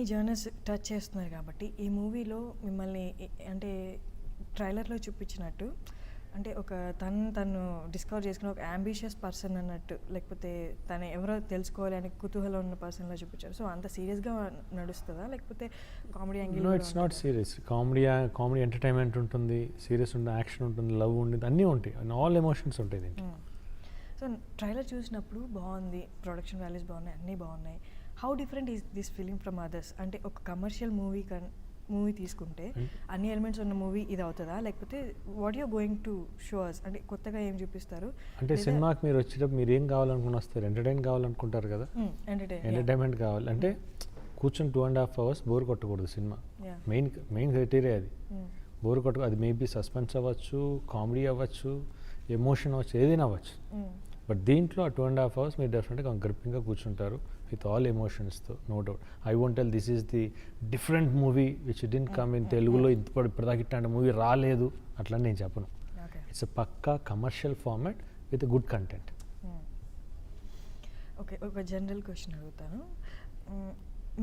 అన్ని journals touch చేస్తున్నారు కాబట్టి ఈ మూవీలో మిమ్మల్ని అంటే ట్రైలర్లో చూపించినట్టు అంటే ఒక తను తను డిస్కవర్ చేసుకున్న ఒక అంబిషియస్ పర్సన్ అన్నట్టు లేకపోతే తను ఎవరో తెలుసుకోవాలి అనే కుతూహలం ఉన్న పర్సన్లో చూపించారు. సో అంత సీరియస్గా నడుస్తుందా? లేకపోతే comedy angle no it's not serious comedy comedy entertainment ఉంటుంది సీరియస్ ఉంటుంది యాక్షన్ ఉంటుంది లవ్ ఉంటుంది అన్నీ ఉంటాయి. ఆల్ ఎమోషన్స్ ఉంటాయి దీంట్లో. సో ట్రైలర్ చూసినప్పుడు బాగుంది ప్రొడక్షన్ వాల్యూస్ బాగున్నాయి అన్నీ బాగున్నాయి. How different is this film from others అంటే ఒక కమర్షియల్ మూవీ కన్ మూవీ తీసుకుంటే And- అన్ని ఎలిమెంట్స్ ఉన్న మూవీ ఇది అవుతుందా? లేకపోతే what you going to shows అంటే కొత్తగా ఏం చూపిస్తారు? అంటే సినిమాకి మీరు వచ్చేటప్పుడు మీరు ఏం కావాలనుకుని వస్తారు. ఎంటర్టైన్ కావాలనుకుంటారు కదా? ఎంటర్టైన్ ఎంటర్టైన్మెంట్ కావాలి. అంటే కూర్చొని two and half hours bore కొట్టకూడదు సినిమా. మెయిన్ మెయిన్ క్రైటీరియా అది. బోర్ కొట్టు అది మేబీ సస్పెన్స్ అవ్వచ్చు కామెడీ అవ్వచ్చు ఎమోషన్ అవ్వచ్చు ఏదైనా అవ్వచ్చు. బట్ దీంట్లో ఆ టూ అండ్ హాఫ్ అవర్స్ మీరు డెఫినెట్గా గ్రిప్పింగ్గా కూర్చుంటారు. With all ఎమోషన్స్తో no doubt I won't tell this is the different movie which didn't come in తెలుగులో ఇప్పుడు ఇప్పటిదాకా ఇట్లాంటి మూవీ రాలేదు అట్లా నేను చెప్పను. It's Pakka commercial format with good content okay ఒక జనరల్ క్వశ్చన్ అడుగుతాను. మ్మ్,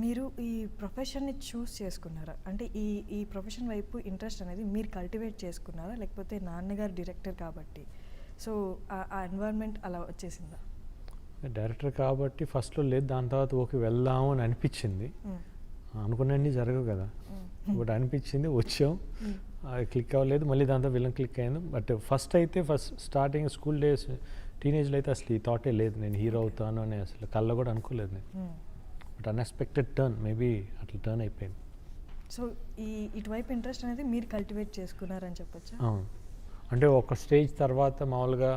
మీరు ఈ ప్రొఫెషన్ని చూస్ చేసుకున్నారా? అంటే ఈ ఈ ప్రొఫెషన్ వైపు ఇంట్రెస్ట్ అనేది మీరు కల్టివేట్ చేసుకున్నారా? లేకపోతే నాన్నగారు డైరెక్టర్ కాబట్టి. సో ఆ ఎన్వైర్న్మెంట్ అలా వచ్చేసిందా? డైరెక్టర్ కాబట్టి ఫస్ట్లో లేదు దాని తర్వాత ఓకే వెళ్దాము అని అనిపించింది మ్మ్. అనుకున్నవన్నీ జరగవు కదా. ఒకటి అనిపించింది వచ్చాం. అది క్లిక్ అవ్వలేదు మళ్ళీ దాంతో విలన్ క్లిక్ అయింది బట్ ఫస్ట్ అయితే ఫస్ట్ స్టార్టింగ్ స్కూల్ డేస్ టీనేజ్లో అయితే అసలు ఈ థాటే లేదు నేను హీరో అవుతాను అని అసలు కళ్ళ కూడా అనుకోలేదు నేను. బట్ అన్ఎక్స్పెక్టెడ్ టర్న్ మేబీ అట్లా టర్న్ అయిపోయింది సో ఈ ఇటువైపు ఇంట్రెస్ట్ అనేది మీరు కల్టివేట్ చేసుకున్నారని చెప్పొచ్చా అవును అంటే ఒక స్టేజ్ తర్వాత మామూలుగా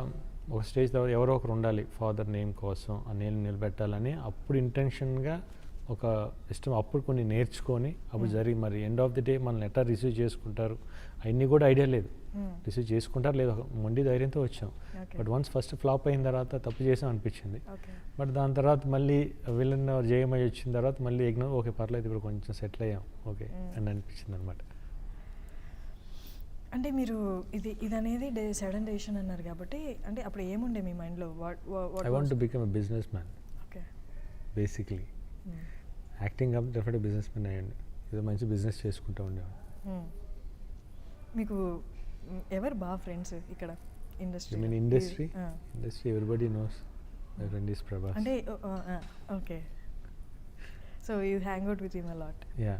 ఒక స్టేజ్ తర్వాత ఎవరో ఒకరు ఉండాలి ఫాదర్ నేమ్ కోసం ఆ నేమ్ నిలబెట్టాలని. అప్పుడు ఇంటెన్షన్గా ఒక ఇష్టం అప్పుడు కొన్ని నేర్చుకొని అప్పుడు. జరిగి మరి ఎండ్ ఆఫ్ ది డే మనల్ని ఎట్లా రిసీవ్ చేసుకుంటారు? అవన్నీ కూడా ఐడియా లేదు. రిసీవ్ చేసుకుంటారు లేదు. మొండి ధైర్యంతో వచ్చాం. బట్ వన్స్ ఫస్ట్ ఫ్లాప్ అయిన తర్వాత తప్పు చేసాం అనిపించింది. బట్ దాని తర్వాత మళ్ళీ విలన్ జయమై వచ్చిన తర్వాత మళ్ళీ ఇగ్నోర్ ఓకే పర్లేదు ఇప్పుడు కొంచెం సెటిల్ అయ్యాం. ఓకే. అని అనిపించింది అనమాట అంటే మీరు ఇది ఇది అనేది సడన్ డెసిషన్ అన్నారు కాబట్టి అంటే అప్పుడు ఏముండే మీ మైండ్లో? What I want to become a businessman okay basically acting up definite businessman అయ్యండి. ఏదో మంచి బిజినెస్ చేసుకుంటూ ఉండేవాడు మీకు మ్, ఎవరు బాగా ఫ్రెండ్స్ ఇక్కడ? Industry mean industry industry everybody knows my friend is Prabhas అంటే okay so you hang out with him a lot yeah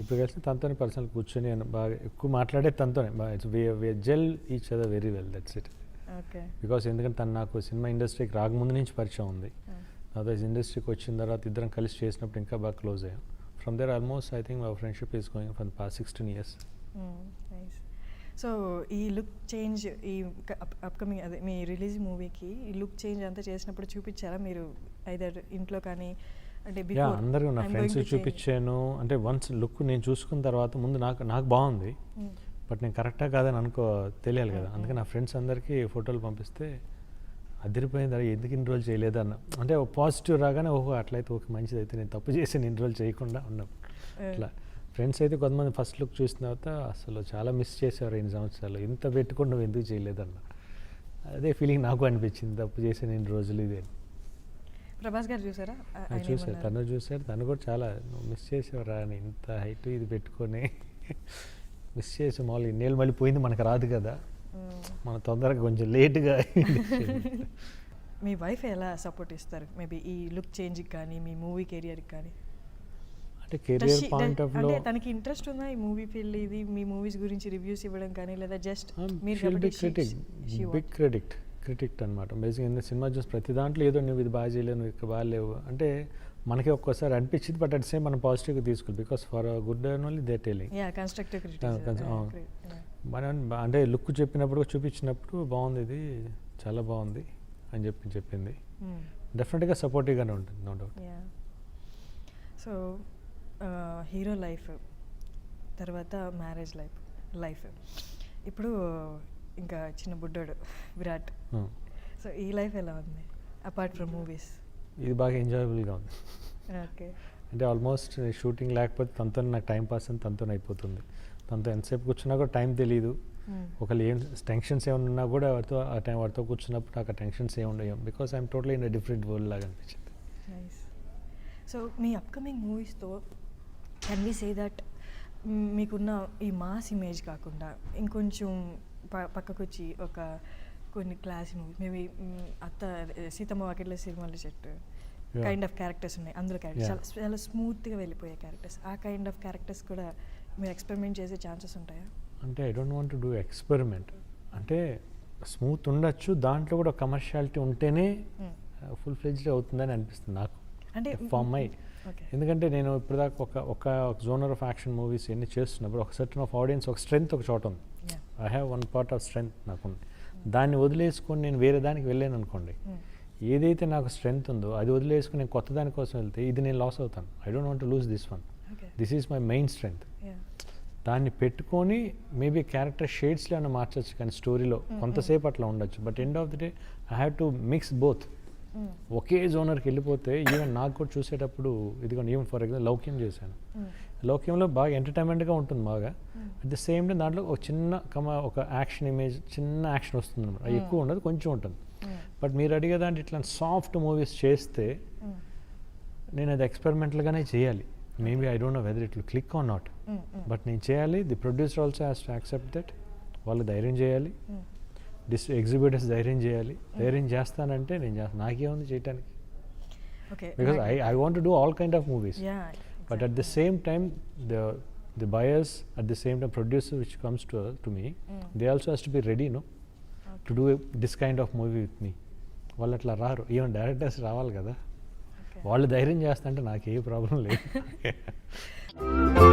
ఇప్పుడు కలిసి తనతోనే పర్సనల్ కూర్చొని బాగా ఎక్కువ మాట్లాడే తనతోనే. బాగా gel each other very well that's it okay because ఎందుకంటే తను నాకు సినిమా ఇండస్ట్రీకి రాకముందు నుంచి పరిచయం ఉంది. అదర్వైజ్ ఇండస్ట్రీకి వచ్చిన తర్వాత ఇద్దరం కలిసి చేసినప్పుడు ఇంకా బాగా క్లోజ్ అయ్యాం. From there almost I think our friendship is going for past sixteen years so ఈ లుక్ చేంజ్ ఈ అప్కమింగ్ అదే మీ రిలీజ్ మూవీకి ఈ లుక్ చేంజ్ అంతా చేసినప్పుడు చూపించారా? మీరు ఐదర్ ఇంట్లో కానీ అంటే అందరూ నా ఫ్రెండ్స్. చూపించాను. అంటే వన్స్ లుక్ నేను చూసుకున్న తర్వాత ముందు నాకు నాకు బాగుంది. బట్ నేను కరెక్టా కాదని అనుకో తెలియాలి కదా. అందుకే. నా ఫ్రెండ్స్ అందరికీ ఫోటోలు పంపిస్తే అదిరిపోయింది ఎందుకు ఇన్ని రోజులు చేయలేదు అన్న. అంటే పాజిటివ్ రాగానే ఓహో అట్లయితే ఓకే మంచిది అయితే నేను తప్పు చేసి ఇన్ని రోజులు చేయకుండా ఉన్నాం. అట్లా. ఫ్రెండ్స్ అయితే కొంతమంది ఫస్ట్ లుక్ చూసిన తర్వాత అసలు చాలా మిస్ చేసేవారు ఎన్ని సంవత్సరాలు. ఇంత పెట్టుకుని నువ్వు ఎందుకు చేయలేదన్న అదే ఫీలింగ్ నాకు అనిపించింది తప్పు చేసిన ఇన్ని రోజులు ఇది ప్రభాస్ గారు చూసారా? ఏమన్నారు? తను చూశారు. తను కూడా చాలా మిస్ చేసేవరా అని ఇంత హైట్ ఇది పెట్టుకొని మిస్ చేసి మామూలుగా ఇన్నేళ్ళు మళ్ళీ పోయింది మనకు రాదు కదా. మన తొందరగా కొంచెం లేట్గా మీ వైఫ్ ఎలా సపోర్ట్ ఇస్తారు? మేబీ ఈ లుక్ చేంజ్కి కానీ మీ మూవీ కెరియర్కి కానీ? అంటే కెరియర్ పాయింట్ ఆఫ్లో తనకి ఇంట్రెస్ట్ ఉందా ఈ మూవీ ఫీల్డ్ ఇది మీ మూవీస్ గురించి రివ్యూస్ ఇవ్వడం కానీ లేదా జస్ట్ మీరు బిగ్ కాబట్టి she- critic big wants- critic అనమాట బేసిక్ ఏంటంటే సినిమా చూసి ప్రతి దాంట్లో ఏదో నువ్వు ఇది బాగా చేయలేవు నువ్వు ఇక్కడ బాగాలేవు అంటే మనకి ఒక్కోసారి అనిపించింది బట్ అట్ సేమ్ మనం పాజిటివ్గా తీసుకోవాలి because for good and only they telling. మనం అంటే లుక్ చెప్పినప్పుడు చూపించినప్పుడు బాగుంది ఇది చాలా బాగుంది అని చెప్పి చెప్పింది. డెఫినెట్గా సపోర్టివ్గానే ఉంటుంది no doubt so hero life తర్వాత మ్యారేజ్ లైఫ్ లైఫ్ ఇప్పుడు ఇంకా చిన్న బుడ్డోడు విరాట్. సో ఈ లైఫ్ ఎలా ఉంది అపార్ట్ ఫ్రమ్ మూవీస్? ఇది బాగా ఎంజాయబుల్గా ఉంది. ఓకే. అంటే ఆల్మోస్ట్ షూటింగ్ లేకపోతే తనతో నాకు టైం పాస్ అని తనతో అయిపోతుంది. తనతో ఎంతసేపు కూర్చున్నా కూడా టైం తెలియదు ఒకళ్ళు ఏం టెన్షన్స్ ఏమైనా ఉన్నా కూడా వాడితో ఆ టైం వాడితో కూర్చున్నప్పుడు నాకు ఆ టెన్షన్స్ ఏమి ఉండవు. Because I'm totally in different world లాగా అనిపించింది. సో మీ అప్కమింగ్ మూవీస్తో కెన్ వి సే దట్ మీకున్న ఈ మాస్ ఇమేజ్ కాకుండా ఇంకొంచెం పక్కకు వచ్చి ఒక కొన్ని క్లాస్ మూవీస్ మేబీ అత్త సీతమ్మ వాకిట్ల సిరిమల్లి చెట్టు. కైండ్ ఆఫ్ క్యారెక్టర్స్ ఉన్నాయి. అందులో క్యారెక్టర్స్. చాలా చాలా స్మూత్గా వెళ్ళిపోయే క్యారెక్టర్స్ ఆ కైండ్ ఆఫ్ క్యారెక్టర్స్ కూడా మీరు ఎక్స్పెరిమెంట్ చేసే ఛాన్సెస్ ఉంటాయా? అంటే I don't want do experiment అంటే స్మూత్ ఉండొచ్చు. దాంట్లో కూడా కమర్షియాలిటీ ఉంటేనే. ఫుల్ ఫ్లెజ్డ్ అవుతుందని అనిపిస్తుంది నాకు. అంటే ఫార్ మై ఎందుకంటే నేను ఇప్పటిదాకా ఒక ఒక జోనర్ ఆఫ్ యాక్షన్ మూవీస్ ఎన్ని చేస్తున్నప్పుడు ఒక సర్టన్ ఆఫ్ ఆడియన్స్ ఒక స్ట్రెంగ్త్ ఒక చోట ఉంది. I have one part of strength నాకు దాన్ని వదిలేసుకొని నేను వేరే దానికి వెళ్ళాను అనుకోండి. ఏదైతే నాకు స్ట్రెంగ్త్ ఉందో అది వదిలేసుకుని నేను కొత్త దానికోసం వెళ్తే ఇది నేను లాస్ అవుతాను. I don't want lose this one this is my main strength దాన్ని పెట్టుకొని మేబీ క్యారెక్టర్ షేడ్స్లో ఏమైనా మార్చచ్చు కానీ స్టోరీలో కొంతసేపు అట్లా ఉండొచ్చు. But end of the day I have to mix both ఒకే జోనర్కి వెళ్ళిపోతే ఈవెన్ నాకు కూడా చూసేటప్పుడు ఇదిగోండి ఈవెన్ ఫర్ ఎగ్జాంపుల్ లౌక్యం చేశాను. లౌక్యంలో బాగా ఎంటర్టైన్మెంట్గా ఉంటుంది బాగా. అట్ ద సేమ్ టైం దాంట్లో ఒక చిన్న కమ ఒక యాక్షన్ ఇమేజ్ చిన్న యాక్షన్ వస్తుంది అనమాట అది ఎక్కువ ఉండదు కొంచెం ఉంటుంది. బట్ మీరు అడిగే దాంట్లో ఇట్లా సాఫ్ట్ మూవీస్ చేస్తే నేను అది ఎక్స్పెరిమెంటల్గానే చేయాలి. Maybe I don't know whether it will click on not but నేను చేయాలి the producer also has to accept that వాళ్ళు ధైర్యం చేయాలి. డిస్ ఎగ్జిబిటర్స్ ధైర్యం చేయాలి. ధైర్యం చేస్తానంటే నేను చేస్తాను నాకేముంది చేయడానికి okay because I I want do all kind of movies but at the same time the the buyers at the same time producer which comes to to me they also has to be ready no to do this kind of movie with me వాళ్ళు అట్లా రారు. Even directors రావాలి కదా. వాళ్ళు ధైర్యం చేస్తా అంటే నాకు ఏ ప్రాబ్లం లేదు.